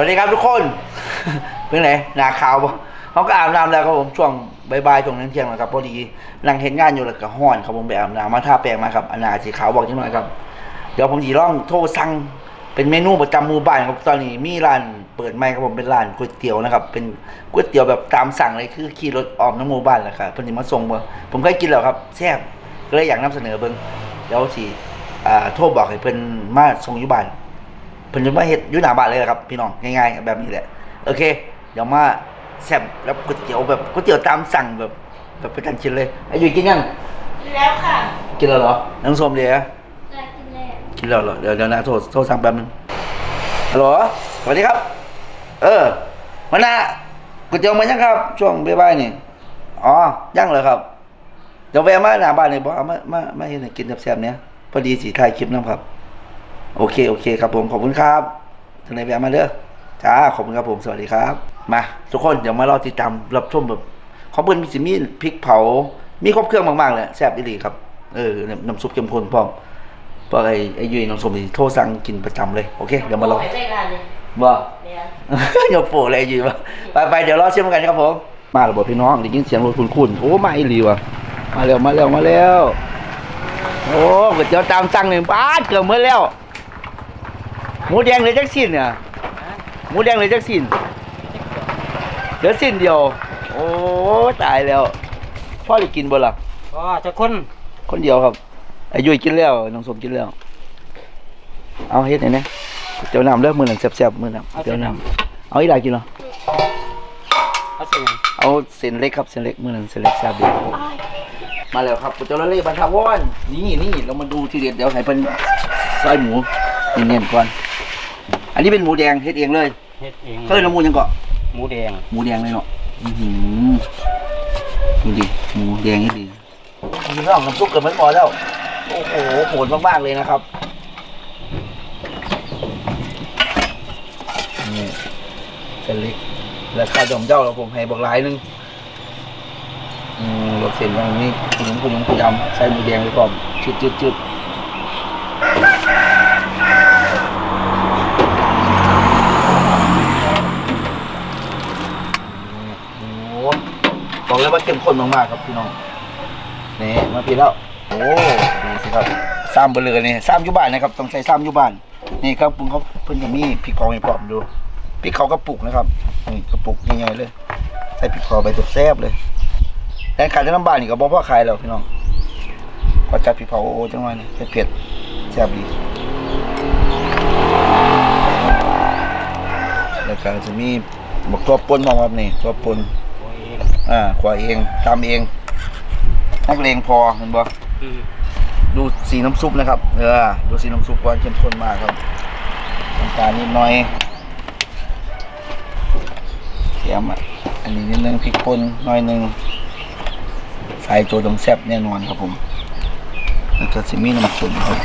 วัสดีครับทุกคน เป็นไงหนาขาวปะเขาก็อาบน้ำแล้วครับผมช่วงบ่ายๆช่วงนั้นเที่ยงแล้วครับพอดีนั่งเห็นงานอยู่แล้วก็ห้อนครับผมไปอาบน้ำมาทาแปรงมาครับอนาสีขาวบอกจังหน่อยครับ เดี๋ยวผมสีร่องโทรสั่งเป็นเมนูประจำหมู่บ้านครับตอนนี้มีร้านเปิดใหม่ครับผมเป็นร้านก๋วยเตี๋ยวนะครับเป็นก๋วยเตี๋ยวแบบตามสั่งเลยคือขี่รถออมน้ำหมู่บ้านแหละครับเพิ่นสิมาส่งมาผมเคยกินแล้วครับแซ่บก็เลยอยากนำเสนอเบิ่งเดี๋ยวสิอ่าโทรบอกให้เพิ่นมาส่งอยู่บ้าน เพิ่นจะมาเฮ็ดอยู่หน้าบ้านเลยแหละครับ พี่น้องง่ายๆแบบนี้แหละโอเค เดี๋ยวมาแซ่บแล้วก๋วยเตี๋ยวแบบก๋วยเตี๋ยวตามสั่งแบบแบบประกันชิ้นเลยไอ้ยุ้ยกินยังแล้วค่ะกินแล้วเหรอน้องส้มเดียวได้กินแล้วกินแล้วเหรอเดี๋ยวเดี๋ยวนะโทรโทรสั่งแป๊บนึงฮัลโหลสวัสดีครับ เออมานะก๋วยเตี๋ยวมายังครับ ช่วงบ่ายๆนี่อ๋อยังเหรอครับเดี๋ยวแวะมาหน้าบ้านนี่บ่เอามามามาเฮ็ดให้กินแซ่บๆเนี่ยพอดีสิถ่ายคลิปนํครับ โอเคโอเคครับผมขอบคุณครับทางไหนแวะมาเด้อจ้าขอบคุณครับผมสวัสดีครับ มาทุกคนเดี๋ยวมารอติดตามรับชมแบบของเพิ่นมีสิมีพริกเผา มีครบเครื่องมากๆเลยแซ่บอีหลีครับเออน้ำน้ำซุปเข้มข้นพร้อมเพราะไอ้ไอ้ยุ้ยน้องสมนี่โทรสั่งกินประจำเลยโอเคเดี๋ยวมารอไปได้ร้านเลยบ่เนี่ยอย่าโปะเลยอยู่วะไปไปเดี๋ยวรอเชื่อมกันครับผมมาแล้วบอกพี่น้องได้ยินเสียงรถคุณคุณโอ้มาอีหลีวะมาแล้วมาแล้วมาแล้วโอ้ก๋วยเตี๋ยวตามสั่งหนึ่งบาทเกือบหมดแล้ว หมูแดงเหลยจักสิ้นเนี่ยหมูแดงเหลยจักสิ้นเหลือสิ้นเดียว โอ้ตายแล้ว พ่อได้กินบ่ล่ะก็จะคนคนเดียวครับอายุยกินแล้วน้องสมกินแล้ว เอาเฮ็ดไหนอยนะเจ้าน้ำเลือกมือหนังแซ่บๆมือหนังเจ้าน้ำเอาอีหลายกินเหรอเขาเสียงเอาเส้นเล็กครับเส้นเล็กมือหนึ่งเส้นเล็กแซ่บดีมาแล้วครับปุจจาระเล่บรรทาวอนนี่นี่เรามาดูทีเด็ดเดี๋ยวให้เป็นซอยหมูเนียนๆก่อน อันนี้เป็นหมูแดงเฮ็ดเองเลยเฮ็ดเองเคยน้ำมูยังเกาะหมูแดงหมูแดงเลยเนาะอือหือดูดิหมูแดงนี่ดีมีร่องน้ำซุปเกิดมันพอแล้ว โอ้โหโหดมากๆเลยนะครับนี่เส้นเล็กราคาดอมเจ้าเราผมให้บอกหลายหนึงอืมรสเส้นอย่างนี้คุณลุงคุณลุงคุณยำใส่หมูแดงไปก่อนจุดจุดจุดโอ้โห บอกเลยว่าเข้มข้นมากๆครับพี่น้องนี่มาพี่แล้วโอ้ดูสิครับซ้ำเบลเลยนี่ซ้ำยุบานนะครับต้องใส่ซ้ำยุบานนี่ครับปรุงเขาเพิ่นจะมีพริกกองให้พร้อมดูพริกเขากระปุกนะครับนี่กระปุกใหญ่ๆเลยใส่พริกเขาไปตัวแซ่บเลยแต่ขายในน้ำบ้านนี่ก็บอกว่าขายแล้วพี่น้องก็จัดพริกเผาโอ้จังหน่อยนี่เผ็ดแซ่บดีแล้วก็จะมีบักตัวปนมองครับนี่ตัวปน อ้ยอ่าขวายเองตำเองนักเลงพอเห็นบ่อืมดูสีน้ำซุปนะครับ เออ ดูสีน้ำซุปก่อนเข้มข้นมากครับน้ำตาลนิดหน่อยเทียมอะอันนี้นิดนึงพริกป่นหน่อยหนึงใส่โจดงแซ่บแน่นอนครับผมแล้วก็จะมีน้ำส้มครับ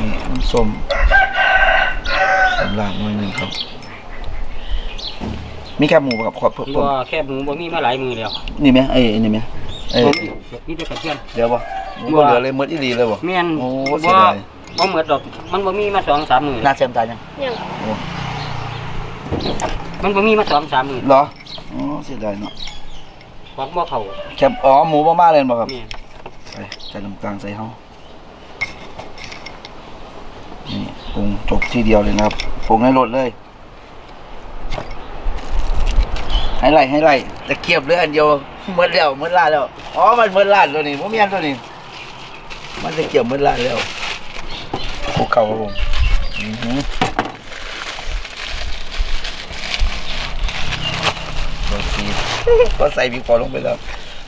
นี่น้ำส้มสำลาดหน่อยหนึงครับ มีแค่หมูครับขอบผมบ่แค่หมูบ่มีมาหลายมือแล้วนี่ไหมไอ้ไอ้นี่ไหมเอ้ยผมมีแต่กระเทียมเดี๋ยวบ่หมูบ่เหลือเลยหมดอีหลีเลยบ่แม่นโอ้บ่เสียดายบ่เหมือนดอกมันบ่มีมาสองสามมือหน้าแซมตายยังยังโอ้มันบ่มีมาสองสามมือเหรออ๋อเสียดายเนาะของบ่เข้าแคบอ๋อหมูบ่มาเลยบ่ครับแม่นไปใส่น้ำตาลใส่เฮานี่ปรุงจบทีเดียวเลยนะครับปรุงให้รสเลย ให้ไล่ให้ไล่ตะเกียบเหลืออันเดียวหมดแล้วหมดลาดแล้วอ๋อมันหมดลาดตัวนี้ผมมีอันตัวนี้ มันตะเกียบหมดลาดแล้วภูเขาครับผมอือหือโรตีก็ใส่พริกพอลงไปแล้ว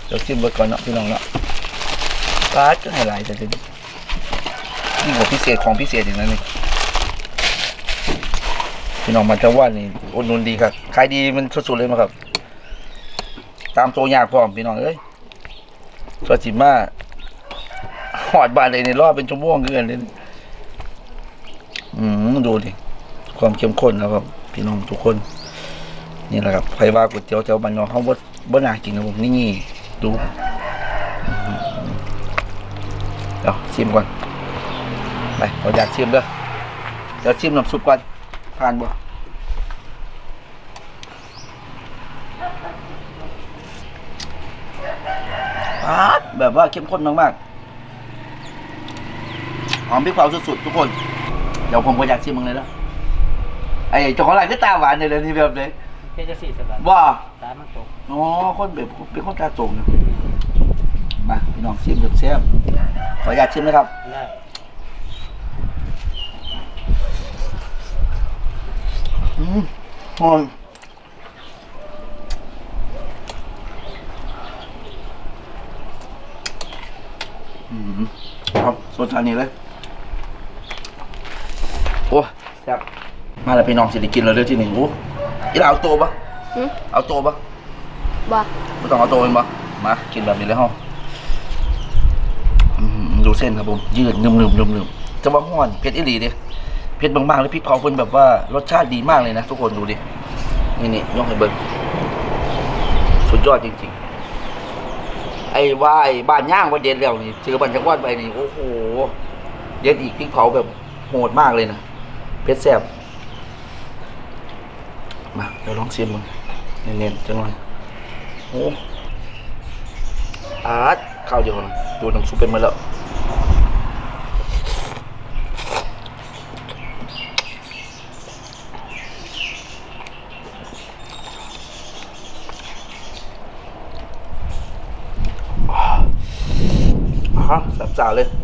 เดี๋ยวชิมเบิดก่อนเนาะพี่น้องเนาะปลาดก็ให้หลายแต่ทีนี้นี่ของพิเศษของพิเศษอย่างนั้นนี่ พี่น้องมาจะว่านี่อุดหนุนดีครับขายดีมันสุดๆเลยมั้งครับ ตามตัวยากพร้อมพี่น้องเอ้ยก็จิมาหอดบานเลยในรอบเป็นชั่วโมงเกินเลยอืมดูดิความเข้มข้นนะครับ พี่น้องทุกคน นี่แหละครับใครว่าก๋วยเตี๋ยวแถวบ้านนอกเขาบ่บ่น่ากินนะผมนี่ดูเดี๋ยวชิมก่อนไปขออยากชิมเด้อเดี๋ยวชิมน้ำซุปก่อน ผ่านบ่แบบว่าเข้มข้นมากๆ หอมพริกเผาสุดๆ ทุกคน เดี๋ยวผมก็อยากชิมมึงเลยนะไอ้เจ้าของร้านก็ตาหวานเลยวนี้แบบเลยเพจะสี่สิบบาทบ่ตามันตกอ๋อ คนแบบเป็นคนตาตรงนะมาพี่น้องชิมแบบแซ่บขออยากชิมนะครับ ได้อืมหอมอืมครับสดทานนี้เลย โอ้แซ่บมาแล้วพี่น้องสิได้กินแล้วเด้อที่หนึ่งโอ้อีหลาเอาโตปะหืมเอาโตปะบ่ไม่ต้องเอาโตเป็นปะมากินแบบนี้เลยห้องอืมดูเส้นครับผมยืดนุ่มๆนุ่มๆจะว่าห้อนเผ็ดอีหลีดิ เผ็ดบางๆแล้วพริกเผาเพิ่นแบบว่ารสชาติดีมากเลยนะทุกคนดูดิ นี่นี่ยกให้เบิ้งสุดยอดจริง ๆ ไอ้ว่าไอ้บ้านย่างว่าเด็ดแล้วนี่เจอบันจักวาดไปนี่โอ้โหเด็ดอีกพริกเผาแบบโหดมากเลยนะเผ็ดแซ่บมาเดี๋ยวลองชิมมึงเน้นๆจังหน่อยโอ้อาร์ตข้าวเดียวนะดูน้ำซุปเป็นมาแล้ว อ่า ฮะ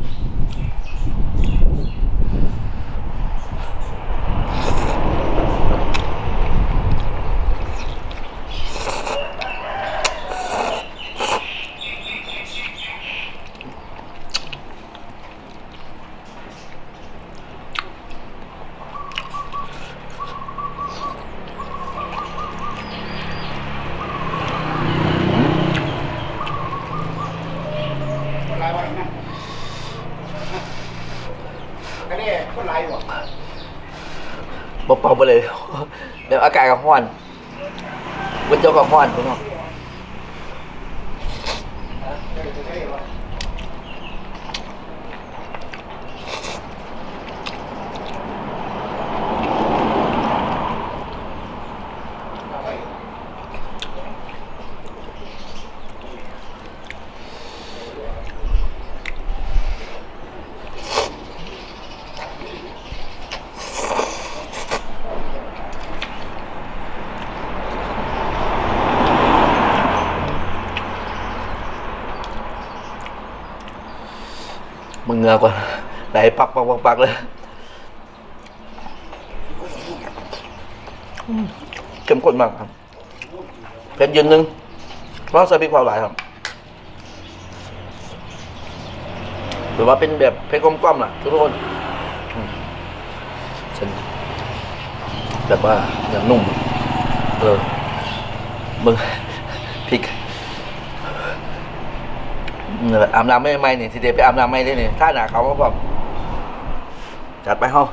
สับสาเลยบเป่าไปเลย เดี๋ยวอากาศกับห้อนวันเจ้ากับห้อนพี่น้อง มึงเงือกว่าไหลปักปักปักปักเลยเข้มข้นมากครับเผ็ดยืนหนึ่งร้องใส่พริกเผาหลายครับหรือว่าเป็นแบบเผ็ดกลมๆล่ะทุกคนอืมเส้นแบบว่าอย่างนุ่ม เออมึงพริก อาบน้ำไม่ไม่เนี่ยทีเดียวไปอาบน้ำไม่ได้เนี่ยถ้าหนาเขาก็แบบจัดไปห้อง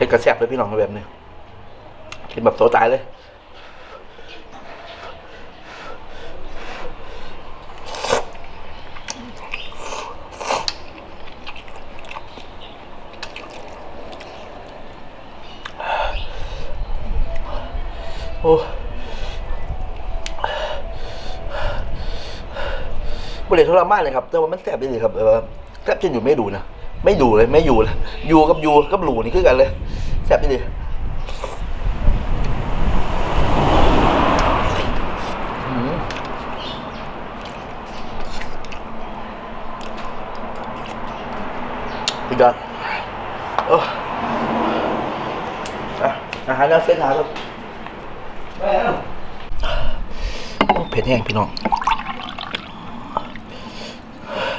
เป็นกระแสบเลยพี่น้องแบบนี้กินแบบโตตายเลยโอ้บริเวณทรมานเลยครับ แต่ว่ามันแสบดีเลยครับเออแทบจะอยู่ไม่ดูนะ ไม่ดูเลย ไม่อยู่เลยอยู่กับอยู่กับหลูนี่คือกันเลยแสบดีเลยอืมอีกแล้วโอ้อะอาหารแล้วเส้นหาครับโอ้เผ็ดแห้งพี่น้อง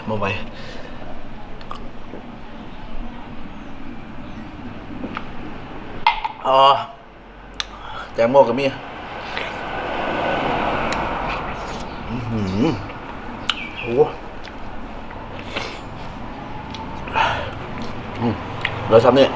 มาไว้ อ๋อแตงโมกับมีอื้อหือโอ้เราทำเนี่ย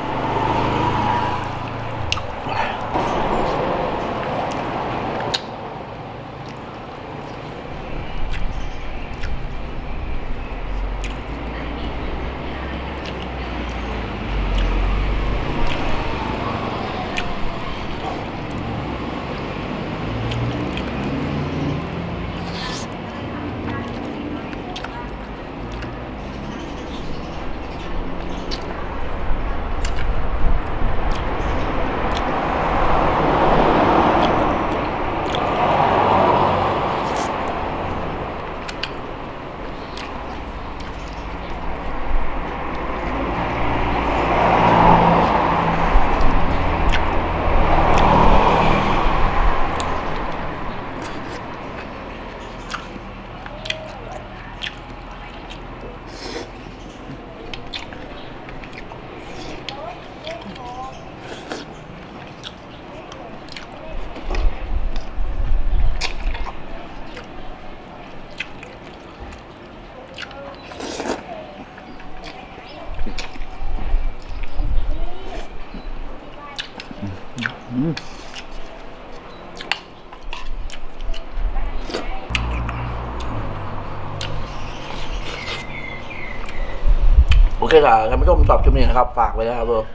อ เคค่ะท่านผู้ชมตอบชุมนี้นะครับ ฝากไว้นะครับเบอร์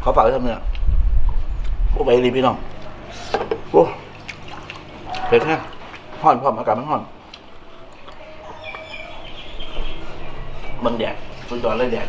เขาฝากไว้ทำเนี่ยโอ้ไปรีพี่น้องโอ้เผ็ดแค่ห่อนพร้อมอากาศมันห่อน มันแดดสุดยอดเลยแดด